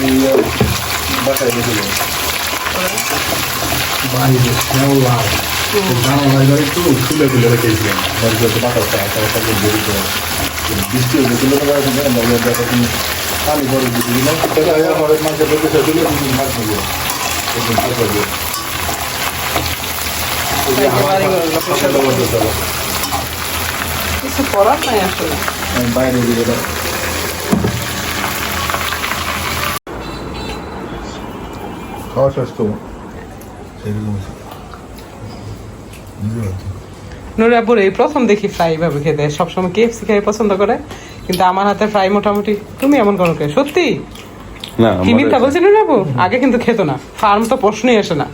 বাসায় গেছিল বাইরে স্মেল লাল দানা লাগলে একটু খুলে খুলে রেখেছিলাম বাড়ি যত বাতাসটা একটা দেরি করে বৃষ্টি হয়েছিল পানি ভরে দিয়েছিলাম সেটা আমার মাঝে রেখেছে দিলে মাছ নেব কিছু করার নাই আসলে। বাইরে দিয়ে খাওয়া স্বাস্থ্য সেরকম নুরাপুর এই প্রথম দেখি ফ্রাই ভাবে খেতে সবসময় কেএফসি খেয়ে পছন্দ করে। কিন্তু আমার হাতে ফ্রাই মোটামুটি তুমি এমন করো কে? সত্যি? না কি মিথ্যা বলছি নুরাপু আগে কিন্তু খেতো না। ফার্ম তো প্রশ্নই আসে না।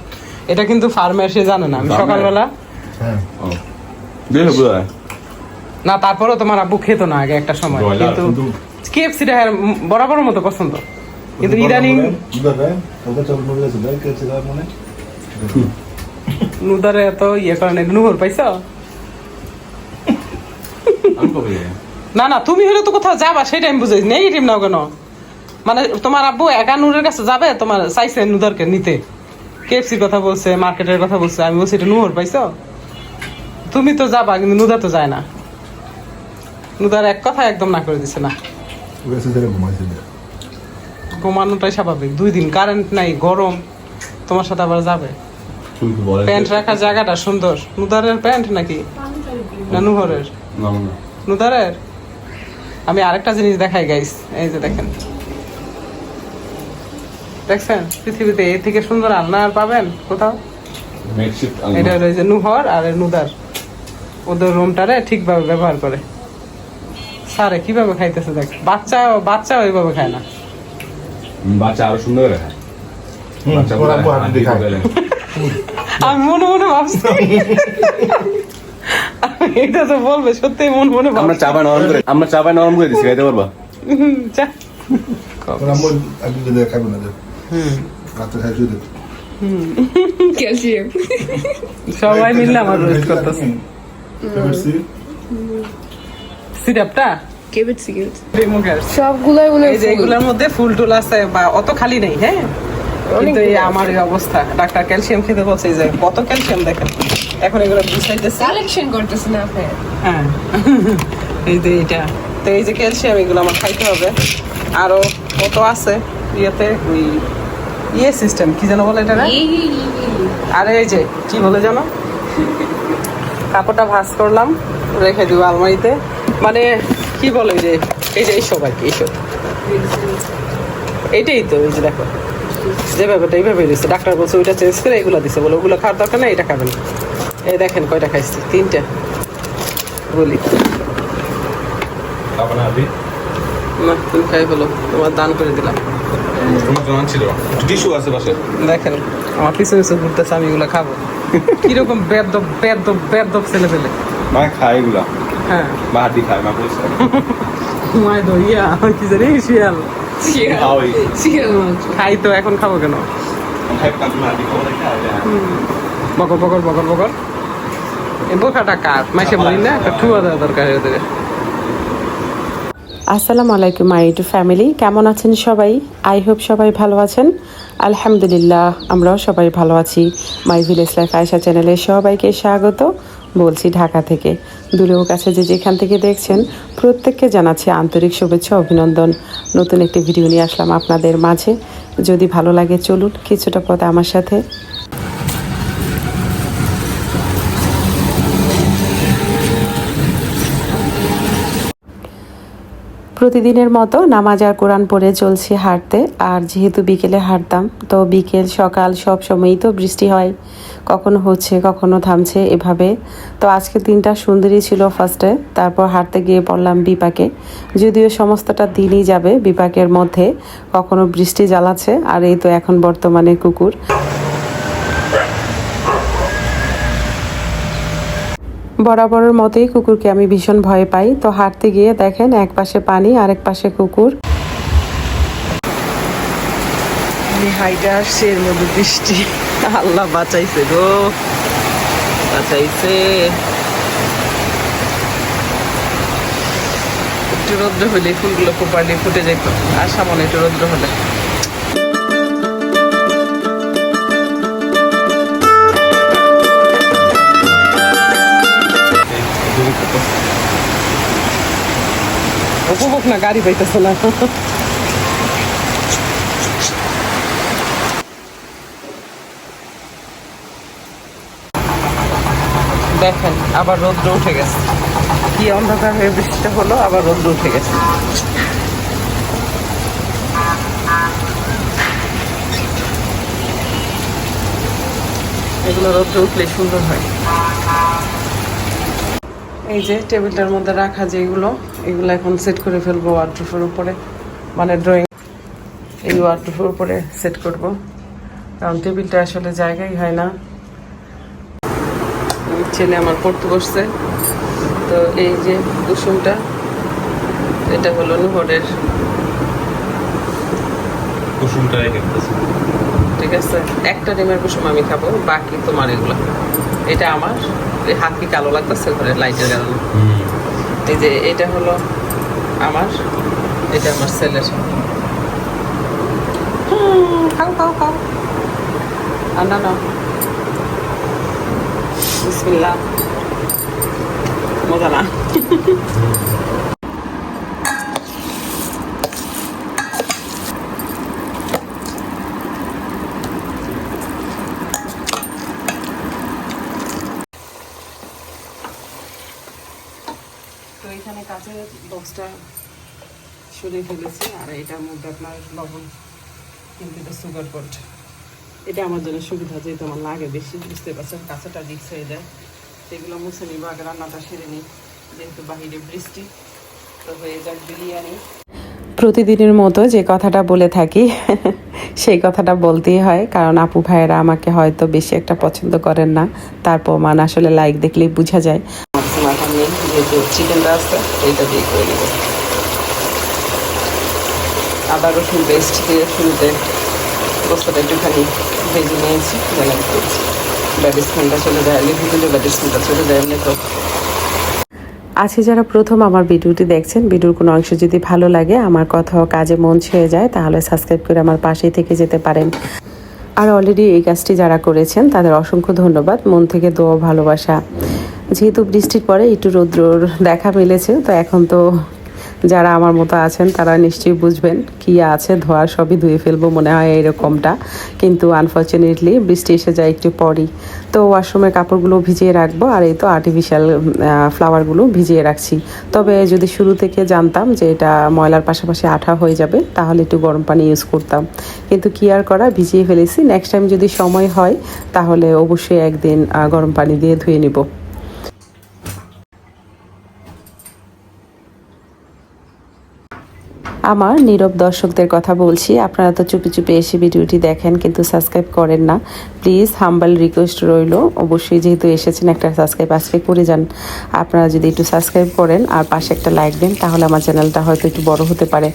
এটা কিন্তু ফার্মে এসে জানে না। আমি সকালবেলা হ্যাঁ। না তারপরেও তোমার আব্বু খেতো না আগে একটা সময়। কিন্তু কিন্তু কেএফসিটা বরাবর মতো পছন্দ। কিন্তু ইদানিং মানে? নুদারে এত ইয়ে করে না নুহর পাইছ? না না তুমি হলে তো কোথাও যাবা সেটা আমি বুঝাই নেগেটিভ নাও কেন? মানে তোমার আব্বু একা নুরের কাছে যাবে? তোমার চাইছে নুদারকে নিতে। কেএফসির কথা বলছে মার্কেটের কথা বলছে আমি বলছি এটা নুহর পাইছো? তুমি তো যাবা কিন্তু নুদা তো যায় না। নুদার এক কথা একদম না করে দিছে না। ঘুমানোটাই স্বাভাবিক। দুই দিন কারেন্ট নাই গরম তোমার সাথে আবার যাবে। প্যান্ট রাখার জায়গাটা সুন্দর। নুদারের প্যান্ট নাকি? না নুহরের? নুদারের? আমি আরেকটা জিনিস দেখাই গাইস এই যে দেখেন। দেখছেন? পৃথিবীতে এর থেকে সুন্দর আলনা আর পাবেন কোথাও? এটা হলো যে নুহর আর নুদার। ওদের রুমটারে ঠিকভাবে ব্যবহার করে। সারে কীভাবে খাইতেছে দেখ? বাচ্চা বাচ্চা ওইভাবে খায় না। বাচ্চা আরও সুন্দর করে খায়। আমি মনে মনে ভাবছি। এটা তো বলবে সত্যি মন মনে আমরা চাপায় নরম করে আমরা চাপায় নরম করে দিচ্ছি খাইতে পারবা? সবাই মিললে আমার রোস্ট করতেছে। সিরাপটা? কেবেছি কেবেছি সবগুলাই মনে এই যে এগুলোর মধ্যে ফুল টুল আছে বা অত খালি নেই হ্যাঁ? কিন্তু এই আমার এই অবস্থা। ডাক্তার ক্যালসিয়াম খেতে বলছে যে কত ক্যালসিয়াম দেখেন। এখন এগুলো বুঝাইতেছে কালেকশন করতেছে না আপনি? হ্যাঁ। এই যে এটা তো এই যে ক্যালসিয়াম এগুলো আমার খাইতে হবে। আরও কত আছে? ইয়েতে ওই ইয়ে সিস্টেম কি যেন বলে এটা না আরে এই যে কি বলে জানো কাপড়টা ভাঁজ করলাম রেখে দিব আলমারিতে। মানে কি বলে যে এই যে এইসব আর কি এইসব এইটাই তো এই যে দেখো। যে ব্যাপারটা এইভাবে দিচ্ছে ডাক্তার বলছে ওইটা চেঞ্জ করে এগুলো দিছে বলে ওগুলো খাওয়ার দরকার নেই এটা খাবেন। এই দেখেন কয়টা খাইছি তিনটা। বলি। না তুমি খাই বলো তোমার দান করে দিলাম। টিস্যু আছে পাশে। দেখেন আমার পিছু পিছু ঘুরতেছে আমি এগুলো খাব। কীরকম বেদ বেদ বেদ ছেলে মা খায় এগুলা। হ্যাঁ। মা হাতি খায় মা বলছে। মায় দইয়া কি জানি শিয়াল। খাওয়াই খাই তো এখন খাব কেন? খাই কাজ মা হাতি খাওয়াই খায় বকর বকর বকর বকর। এই বোকাটা কার? মাসে বলি না? একটা ঠুয়া দেওয়া দরকার এদের। আসসালামু আলাইকুম মাই টু ফ্যামিলি। কেমন আছেন সবাই? আই হোপ সবাই ভালো আছেন। আলহামদুলিল্লাহ আমরাও সবাই ভালো আছি। মাই ভিলেজ লাইফ আয়সা চ্যানেলে সবাইকে স্বাগত। বলছি ঢাকা থেকে। দূরেও কাছে যে যেখান থেকে দেখছেন, প্রত্যেককে জানাচ্ছি আন্তরিক শুভেচ্ছা অভিনন্দন। নতুন একটি ভিডিও নিয়ে আসলাম আপনাদের মাঝে। যদি ভালো লাগে চলুন, কিছুটা পথ আমার সাথে প্রতিদিনের মতো নামাজ আর কোরআন পড়ে চলছি হাঁটতে। আর যেহেতু বিকেলে হাঁটতাম, তো বিকেল, সকাল সব সময়ই তো বৃষ্টি হয়। কখনো হচ্ছে, কখনো থামছে এভাবে। তো আজকে দিনটা সুন্দরই ছিল ফার্স্টে তারপর হাঁটতে গিয়ে পড়লাম বিপাকে। যদিও সমস্তটা দিনই যাবে বিপাকের মধ্যে, কখনো বৃষ্টি জ্বালাচ্ছে। আর এই তো এখন বর্তমানে কুকুর। বরাবরের মতোই কুকুরকে আমি ভীষণ ভয় পাই। তো হাঁটতে গিয়ে দেখেন এক পাশে পানি, আরেক পাশে কুকুর। হাইটা আসছে বৃষ্টি। আল্লাহ বাঁচাইছে গো। বাঁচাইছে। একটু রৌদ্র হলে ফুলগুলো প্রপারলি ফুটে যেত। আর সামনে একটু রৌদ্র হলে। না, গাড়ি পাইতেছে না। দেখেন, আবার রৌদ্র উঠে গেছে। কি অন্ধকার হয়ে বৃষ্টিটা হলো, আবার রৌদ্র উঠে গেছে। এগুলো রৌদ্র উঠলে সুন্দর হয়। এই যে টেবিলটার মধ্যে রাখা যেগুলো এগুলো এখন সেট করে ফেলব ওয়ার্ড্রোফের উপরে মানে ড্রয়িং এই ওয়ার্ড্রোফের উপরে সেট করব। কারণ টেবিলটা আসলে জায়গাই হয় না। ছেলে আমার পড়তে বসছে। তো এই যে কুসুমটা এটা হলো নুহরের। কুসুমটা ঠিক আছে? একটা ডিমের কুসুম আমি খাব বাকি তোমার এগুলো। এটা আমার। হাত কি কালো লাগতেছে ঘরে লাইটের কারণে এই যে এটা হলো আমার এটা আমার ছেলের খাও খাও খাও। আর না না। বিসমিল্লাহ। মজা না। তো এখানে কাঁচের বক্সটা সরিয়ে ফেলেছি, আর এটার মধ্যে আপনার লবণ, কিন্তু এটা সুগার কোট এটা আমার জন্য সুবিধা, যেহেতু আমার লাগে বেশি, বুঝতে পারছেন, কাঁচাটা রিক্স হয়ে যায়। সেগুলো মুছে নিব, আগে রান্নাটা সেরে নিই, যেহেতু বাহিরে বৃষ্টি, তো হয়ে যাক বিরিয়ানি। প্রতিদিনের মতো যে কথাটা বলে থাকি, সেই কথাটা বলতেই হয়, কারণ আপু ভাইয়েরা আমাকে হয়তো বেশি একটা পছন্দ করেন না, তারপর মান আসলে লাইক দেখলেই বোঝা যায়। যেহেতু চিকেনটা আছে, এইটা দিয়ে করে নেব। আদা রসুন পেস্ট দিয়ে শুরুতে বস্তাটা একটুখানি ভেজে নিয়েছি স্মেলটা চলে যায় দিলে ব্যাড স্মেলটা চলে যায়, এমনি তো। আজকে যারা প্রথম আমার ভিডিওটি দেখছেন, ভিডিওর কোনো অংশ যদি ভালো লাগে, আমার কথা ও কাজে মন ছুঁয়ে যায়, তাহলে সাবস্ক্রাইব করে আমার পাশেই থেকে যেতে পারেন। আর অলরেডি এই কাজটি যারা করেছেন, তাদের অসংখ্য ধন্যবাদ। মন থেকে দোয়া ভালোবাসা। যেহেতু বৃষ্টির পরে একটু রৌদ্রর দেখা মিলেছে, তো এখন তো যারা আমার মতো আছেন তারা নিশ্চয়ই বুঝবেন কি আছে ধোয়া সবই ধুয়ে ফেলব মনে হয় এরকমটা। কিন্তু আনফর্চুনেটলি বৃষ্টি এসে যায় একটু পরই। তো ওয়াশরুমের কাপড়গুলো ভিজিয়ে রাখব আর এই তো আর্টিফিশিয়াল ফ্লাওয়ারগুলো ভিজিয়ে রাখছি। তবে যদি শুরু থেকে জানতাম যে এটা ময়লার পাশাপাশি আঠা হয়ে যাবে, তাহলে একটু গরম পানি ইউজ করতাম। কিন্তু কি আর করা, ভিজিয়ে ফেলেছি। নেক্সট টাইম যদি সময় হয়, তাহলে অবশ্যই একদিন গরম পানি দিয়ে ধুয়ে নিব। আমার নীরব দর্শকদের কথা বলছি। আপনারা তো চুপি চুপি এসে ভিডিওটি দেখেন, কিন্তু সাবস্ক্রাইব করেন না। প্লিজ, হাম্বাল রিকোয়েস্ট রইল। অবশ্যই যেহেতু এসেছেন, একটা সাবস্ক্রাইব আজকে করে যান। আপনারা যদি একটু সাবস্ক্রাইব করেন আর পাশে একটা লাইক দেন, তাহলে আমার চ্যানেলটা হয়তো একটু বড় হতে পারে।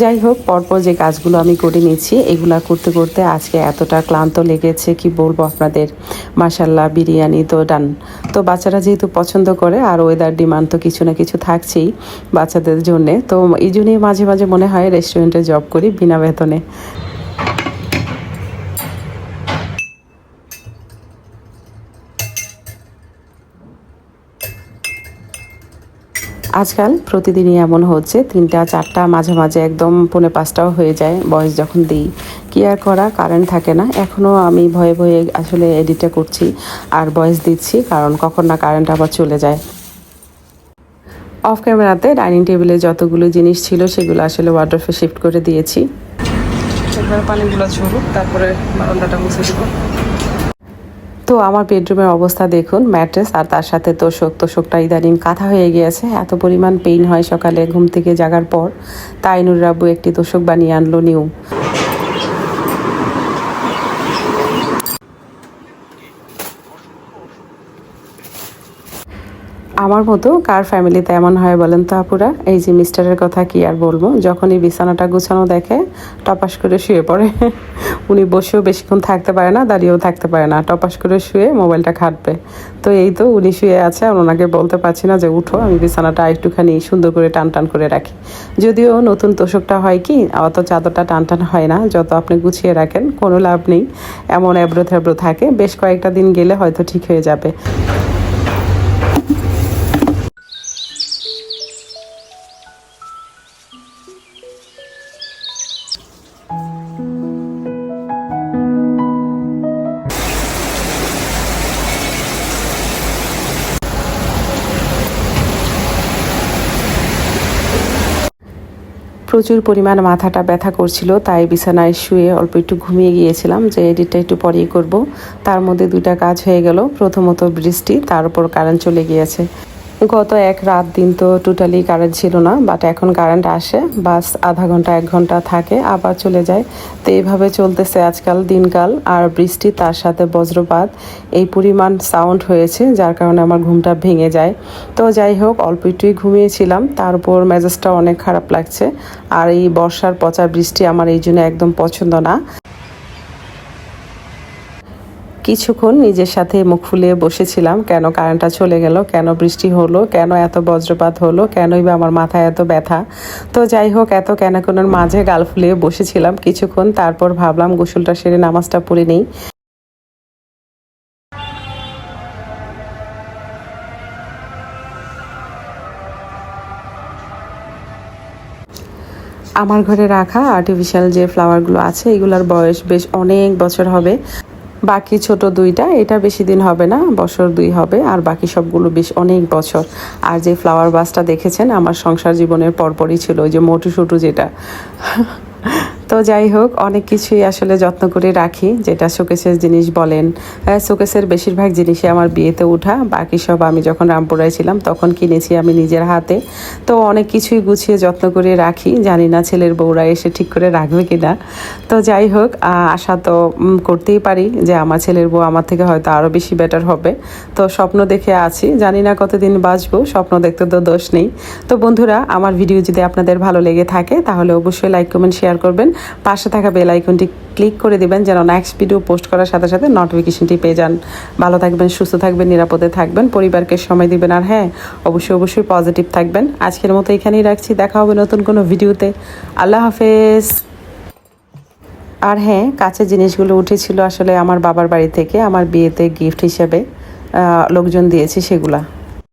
যাই হোক, পরপর যে কাজগুলো আমি করে নিচ্ছি, এগুলা করতে করতে আজকে এতটা ক্লান্ত লেগেছে, কি বলব আপনাদের? মাসাল্লাহ বিরিয়ানি তো ডান। তো বাচ্চারা যেহেতু পছন্দ করে, আর ওয়েদার ডিমান্ড তো কিছু না কিছু থাকছেই বাচ্চাদের জন্যে, তো এই জন্যই মাঝে মাঝে মনে হয় রেস্টুরেন্টে জব করি বিনা বেতনে। আজকাল প্রতিদিনই এমন হচ্ছে, তিনটা, চারটা, মাঝে মাঝে একদম পৌনে পাঁচটাও হয়ে যায় বয়স যখন দিই। কি আর করা কারেন্ট থাকে না। এখনও আমি ভয়ে ভয়ে আসলে এডিটটা করছি আর ভয়েস দিচ্ছি, কারণ কখন না কারেন্ট আবার চলে যায়। অফ ক্যামেরাতে ডাইনিং টেবিলে যতগুলো জিনিস ছিল সেগুলো আসলে ওয়ার্ড্রফে শিফট করে দিয়েছি। পানিগুলো তারপরে বারান্দাটা মুছে দেবো। তো আমার বেডরুমের অবস্থা দেখুন ম্যাট্রেস আর তার সাথে তোষক তোষকটা ইদানিং কাঁথা হয়ে গিয়েছে। এত পরিমাণ পেইন হয় সকালে ঘুম থেকে জাগার পর। তাই নুর রাব্বু একটি তোষক বানিয়ে আনলো নিউ। আমার মতো কার ফ্যামিলিতে এমন হয় বলেন তো আপুরা? এই যে মিস্টারের কথা কি আর বলব? যখনই বিছানাটা গুছানো দেখে টপাস করে শুয়ে পড়ে। উনি বসেও বেশিক্ষণ থাকতে পারে না, দাঁড়িয়েও থাকতে পারে না। টপাস করে শুয়ে মোবাইলটা খাটবে তো এই তো উনি শুয়ে আছে আর ওনাকে বলতে পারছি না যে উঠো, আমি বিছানাটা একটুখানি সুন্দর করে টান টান করে রাখি। যদিও নতুন তোষকটা হয় কি, অত চাদরটা টান টান হয় না, যত আপনি গুছিয়ে রাখেন, কোনো লাভ নেই। এমন এবড়ো থেবড়ো থাকে, বেশ কয়েকটা দিন গেলে হয়তো ঠিক হয়ে যাবে। প্রচুর পরিমাণ মাথাটা ব্যথা করছিল, তাই বিছানায় শুয়ে অল্প একটু ঘুমিয়ে গিয়েছিলাম যে এডিটটা একটু পরেই করব। তার মধ্যে দুইটা কাজ হয়ে গেল, প্রথমত বৃষ্টি, তার উপর কারেন্ট চলে গিয়েছে। গত এক রাত দিন তো টোটালি কারেন্ট ছিল না বাট এখন কারেন্ট আসে বাস আধা ঘণ্টা, এক ঘণ্টা থাকে, আবার চলে যায়। তো এইভাবে চলতেছে আজকাল দিনকাল, আর বৃষ্টি, তার সাথে বজ্রপাত, এই পরিমাণ সাউন্ড হয়েছে, যার কারণে আমার ঘুমটা ভেঙে যায়। তো যাই হোক, অল্প একটুই ঘুমিয়েছিলাম, তার উপর মেজাজটা অনেক খারাপ লাগছে, আর এই বর্ষার পচা বৃষ্টি আমার এই জন্য একদম পছন্দ না। কিছুক্ষণ নিজের সাথে মুখ ফুলিয়ে বসেছিলাম, কেন কারেন্টটা চলে গেল, কেন বৃষ্টি হলো, কেন এত বজ্রপাত হলো, কেনই বা আমার মাথায় এত ব্যথা। তো যাই হোক, এত কেন কোনোর মাঝে গাল ফুলিয়ে বসেছিলাম কিছুক্ষণ, তারপর ভাবলাম গোসলটা সেরে নামাজটা পড়ে নেই। আমার ঘরে রাখা আর্টিফিশিয়াল যে ফ্লাওয়ারগুলো আছে, এগুলোর বয়স বেশ অনেক বছর হবে। বাকি ছোট দুইটা, এটা বেশি দিন হবে না, বছর দুই হবে, আর বাকি সবগুলো বেশ অনেক বছর। আর যে ফ্লাওয়ার বাসটা দেখেছেন, আমার সংসার জীবনের পরপরই ছিল, ওই যে মোটু সুটু যেটা। তো যাই হোক, অনেক কিছুই আসলে যত্ন করে রাখি, যেটা শোকেসের জিনিস বলেন। শোকেসের বেশিরভাগ জিনিসই আমার বিয়েতে ওঠা বাকি সব আমি যখন রামপুরায় ছিলাম তখন কিনেছি আমি নিজের হাতে। তো অনেক কিছুই গুছিয়ে যত্ন করে রাখি, জানি না ছেলের বউরা এসে ঠিক করে রাখবে কিনা। তো যাই হোক আশা তো করতেই পারি যে আমার ছেলের বউ আমার থেকে হয়তো আরও বেশি বেটার হবে। তো স্বপ্ন দেখে আছি, জানি না কতদিন বাঁচবো, স্বপ্ন দেখতে তো দোষ নেই। তো বন্ধুরা, আমার ভিডিও যদি আপনাদের ভালো লেগে থাকে, তাহলে অবশ্যই লাইক কমেন্ট শেয়ার করবেন। পাশে থাকা বেল আইকনটি ক্লিক করে দিবেন, যেন নেক্সট ভিডিও পোস্ট করার সাথে সাথে নোটিফিকেশনটি পেয়ে যান। ভালো থাকবেন, সুস্থ থাকবেন, নিরাপদে থাকবেন, পরিবারকে সময় দিবেন। আর হ্যাঁ অবশ্যই অবশ্যই পজিটিভ থাকবেন। আজকের মতো এখানেই রাখছি। দেখা হবে নতুন কোনো ভিডিওতে আল্লাহ হাফেজ। আর হ্যাঁ কাছে জিনিসগুলো উঠেছিল আসলে আমার বাবার বাড়ি থেকে আমার বিয়েতে গিফট হিসেবে লোকজন দিয়েছে সেগুলা।